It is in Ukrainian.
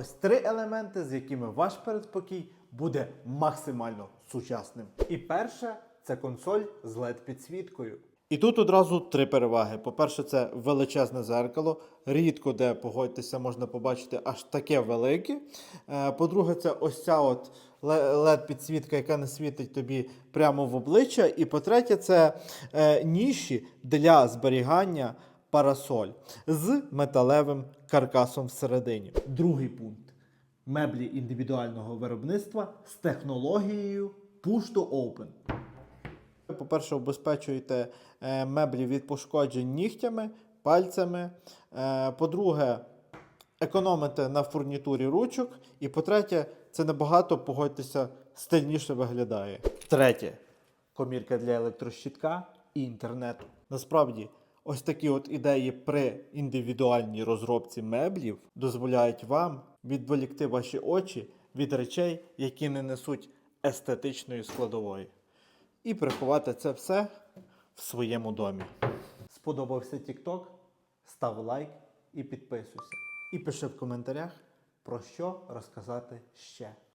ось три елементи, з якими ваш передпокій буде максимально сучасним. І перше це консоль з led підсвіткою. І тут одразу три переваги. По-перше, це величезне зеркало. Рідко де, погодьтеся, можна побачити аж таке велике. Е, По-друге, це ось ця от led підсвітка, яка не світить тобі прямо в обличчя. І по-третє, це е, ніші для зберігання парасоль з металевим каркасом всередині. Другий пункт меблі індивідуального виробництва з технологією Push to Open. Ви, По-перше, обезпечуєте е, меблі від пошкоджень нігтями, пальцями. Е, По-друге, економите на фурнітурі ручок. І по-третє, це набагато, погодьтеся, стильніше виглядає. Третє комірка для електрощитка і інтернету. Насправді, ось такі от ідеї при індивідуальній розробці меблів дозволяють вам відволікти ваші очі від речей, які не несуть естетичної складової. І приховати це все в своєму домі. Сподобався TikTok? Став лайк і підписуйся. І пиши в коментарях, про що розказати ще.